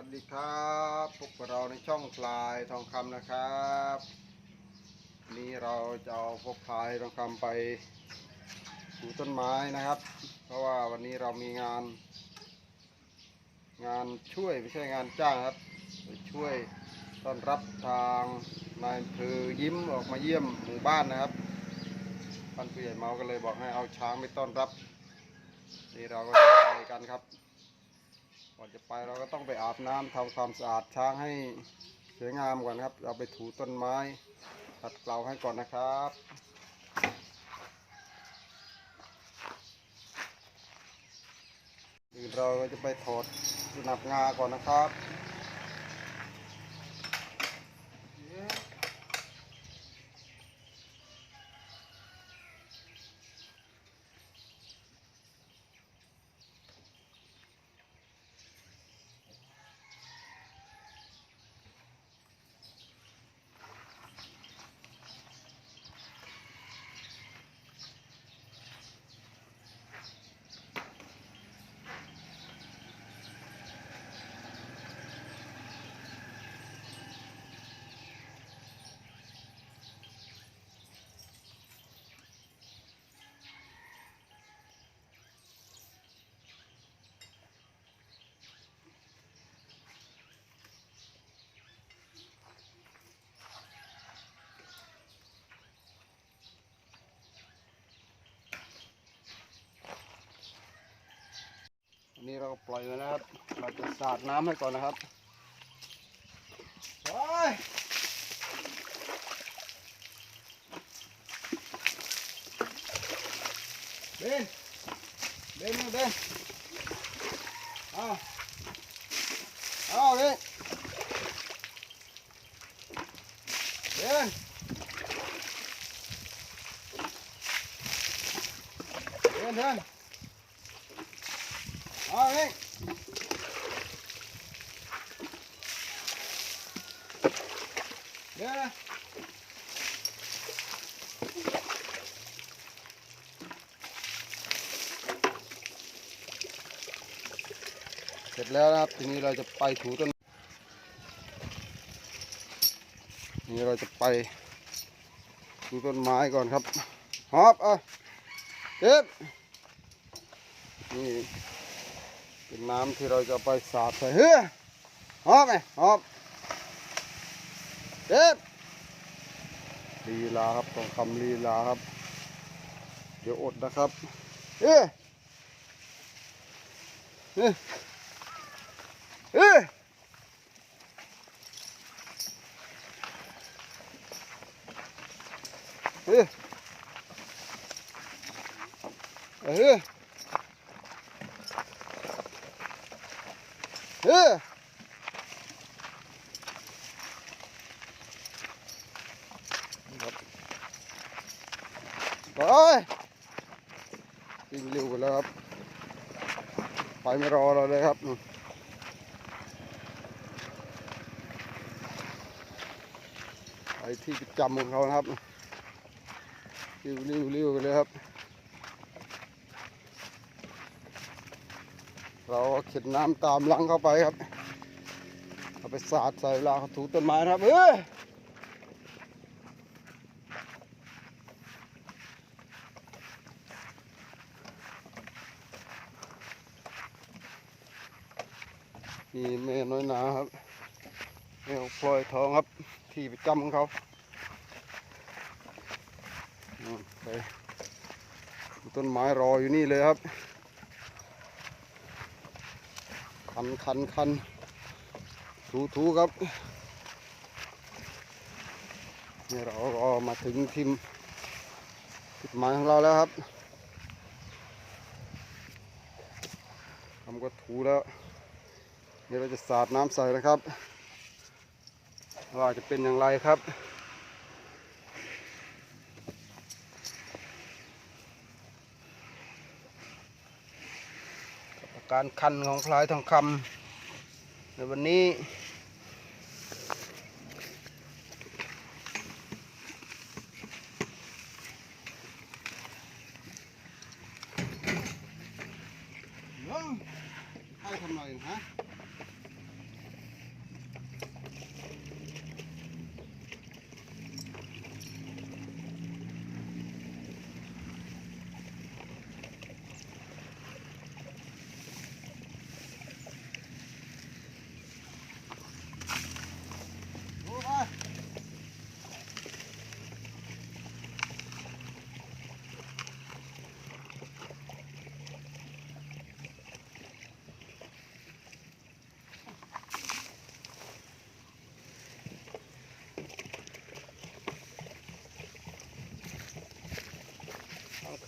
วัสดีครับพบกับเราในช่องพลายทองคำนะครับ นี้เราจะเอาพวกพลายทองคำไปปลูกต้นไม้นะครับ เพราะว่าวันนี้เรามีงาน งานช่วยไม่ใช่งานจ้างครับช่วยต้อนรับทางนายอำเภอยิ้มออกมาเยี่ยมหมู่บ้านนะครับท่านผู้ใหญ่เมาก็เลยบอกให้เอาช้างไปต้อนรับ นี่เราก็จะไปกันครับ ก่อนจะไปเราก็ต้องไปอาบน้ำทำความสะอาดช้างให้สวยงามก่อนครับ เราไปถูต้นไม้ตัดเกลาให้ก่อนนะครับอื่นเราก็จะไปถอดสนับงาก่อนนะครับ อันนี้ เราก็ปล่อยไว้นะครับ เราจะสาดน้ำให้ก่อนนะครับไปบนเบนมาเบนเอาเอาเบนเบนเบนเบน เอาเลย เดี๋ยวนะเสร็จแล้วนะครับ ทีนี้เราจะไปถูต้น นี่เราจะไปถูต้นไม้ก่อนครับฮอบเอะเก็บนี่เป็นน้ำที่เราจะไปสาดใส่เฮ้ยหอบไหมหอบ เด็บลีลาครับต้องคำลีลาครับ เดี๋ยวอดนะครับเฮ้ยเฮ้ยเฮ้ยเฮ้ยเฮ้ย เฮ้ยครับ ไปวิ่งเร็วกันแล้วครับ ไปไม่รอเราเลยครับนู่นไปที่ประจำของเขานะครับเร็วเร็วเร็วกันเลยครับ เราเข็นน้ำตามหลังเข้าไปครับ เอาไปสาดใส่เวลาเขาถูต้นไม้นะครับเฮ้ย นี่แม่น้อยนาครับแม่ของพลอยทองครับ ที่ประจำของเขาไปต้นไม้รออยู่นี่เลยครับ คันคันคันถูถูครับนี่เราก็มาถึงทิมจุดหมายของเราแล้วครับทำก็ถูแล้ว เดี๋ยวเราจะสาดน้ำใส่นะครับ ว่าจะเป็นอย่างไรครับการคันของพลายทองคำในวันนี้ให้ทำไรฮะ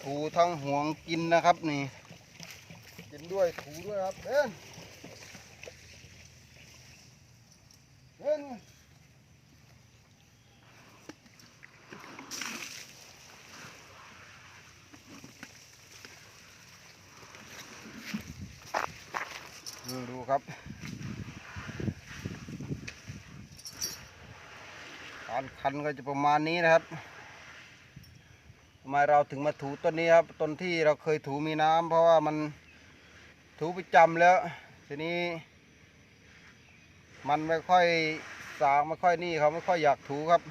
ถูทั้งห่วงกินนะครับนี่กินด้วยถูด้วยครับเอ็นเอ็นดูครับการคันก็จะประมาณนี้นะครับ ทำไมเราถึงมาถูต้นนี้ครับต้นที่เราเคยถูมีน้ำเพราะว่ามันถูประจำแล้ว ทีนี้ มันไม่ค่อยสางไม่ค่อยนี่เขาไม่ค่อยอยากถูครับ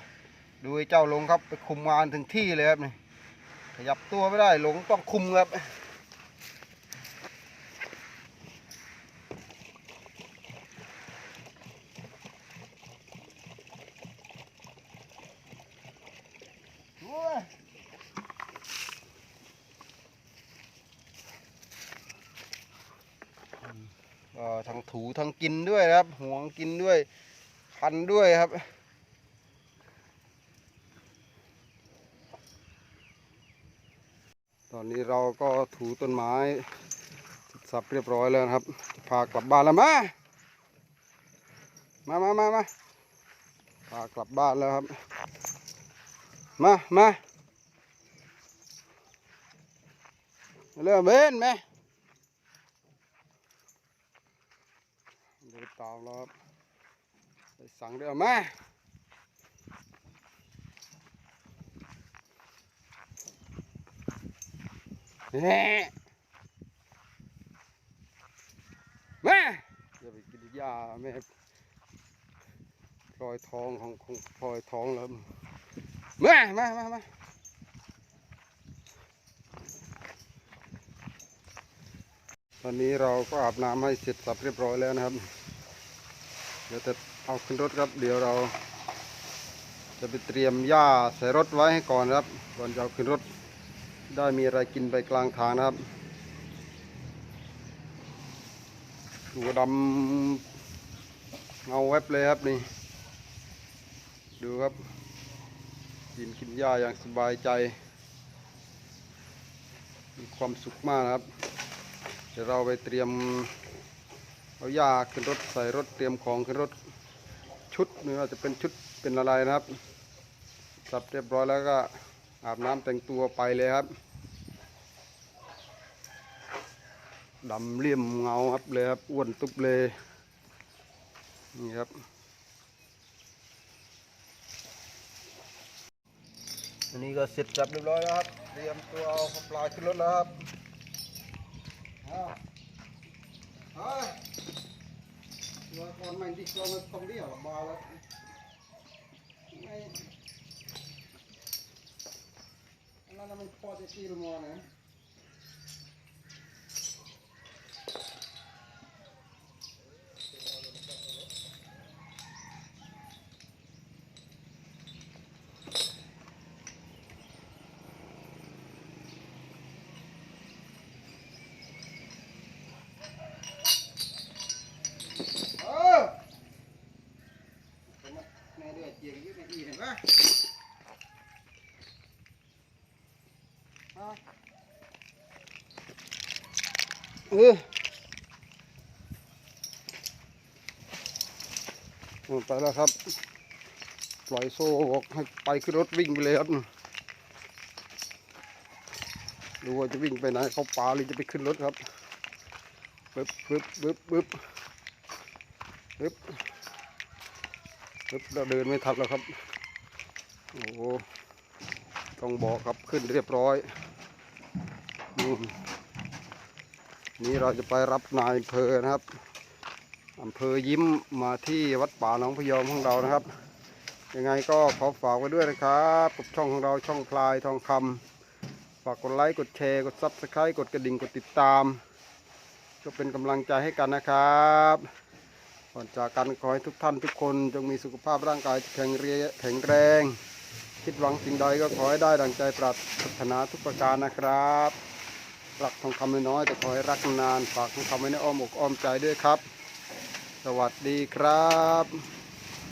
ดูไอ้เจ้าหลงครับไปคุมงานถึงที่เลยครับนี่ขยับตัวไม่ได้หลงต้องคุมครับโอ้ยก็ทั้ง ถูทั้งกินด้วยครับห่วงกินด้วยพันด้วยครับตอนนี้เราก็ถูต้นไม้เสร็จสับเรียบร้อยแล้วครับจะพากลับบ้านแล้วมา มามามามาพากลับบ้านแล้วครับ มามาเริ่มเบนไหม เดินตามแล้วครับสั่งเดี๋ยวมาเฮ้มาอย่าไปกินยาแม่พลอยทองของของพลอยทองแล้วมามามามาตอนนี้เราก็อาบน้ำให้เสร็จสับเรียบร้อยแล้วนะครับ เดี๋ยวจะเอาขึ้นรถครับ เดี๋ยวเรา จะไปเตรียมหญ้าใส่รถไว้ให้ก่อนครับ ก่อนจะเอาขึ้นรถได้มีอะไรกินไปกลางทางนะครับตัวดำเงาแวบเลยครับนี่ ดูครับ กินกินหญ้าอย่างสบายใจ มีความสุขมากนะครับ เดี๋ยวเราไปเตรียม เอาหญ้าขึ้นรถใส่รถเตรียมของขึ้นรถชุดไม่ว่าจะเป็นชุดเป็นอะไรนะครับสับเรียบร้อยแล้วก็อาบน้ำแต่งตัวไปเลยครับดำเลี่ยมเงาครับเลยครับอ้วนตุ๊บเลยนี่ครับอันนี้ก็เสร็จสับเรียบร้อยแล้วครับ เตรียมตัวเอาปลาขึ้นรถแล้วครับ อ้าวเฮ้ยตัวก่อนมันที่ตัวมันต้องเรียกมาแล้วไม่อันนั้นมันพอจะตีลงมาเนี่ยเออแม่เดือดเจียงยืดในอีเห็นปะเอาเอไปแล้วครับ ปล่อยโซ่บอกให้ไปขึ้นรถวิ่งไปเลยครับดูว่าจะวิ่งไปไหนเขาป่าหรือจะไปขึ้นรถครับปึ๊บปึ๊บปึ๊บปึ๊บปึ๊บปึ๊บเราเดินไม่ทันแล้วครับ โอ้โหต้องบอกครับขึ้นเรียบร้อยนู่น นี่เราจะไปรับนายอำเภอนะครับอำเภอยิ้มมาที่วัดป่าหนองพยอมของเรานะครับ ยังไงก็ขอฝากไว้ด้วยนะครับกับช่องของเราช่องพลายทองคำฝากกดไลค์กดแชร์กดซับสไครต์กดกระดิ่งกดติดตามก็เป็นกำลังใจให้กันนะครับก่อนจากกันขอให้ทุกท่านทุกคนจงมีสุขภาพร่างกายแข็งแรงแข็งแรง คิดหวังสิ่งใดก็ขอให้ได้ดังใจปรารถนาทุกประการนะครับ รักทองคำน้อยแต่ขอให้รักนาน ฝากทองคำไว้ในอ้อมอกอ้อมใจด้วยครับ สวัสดีครับ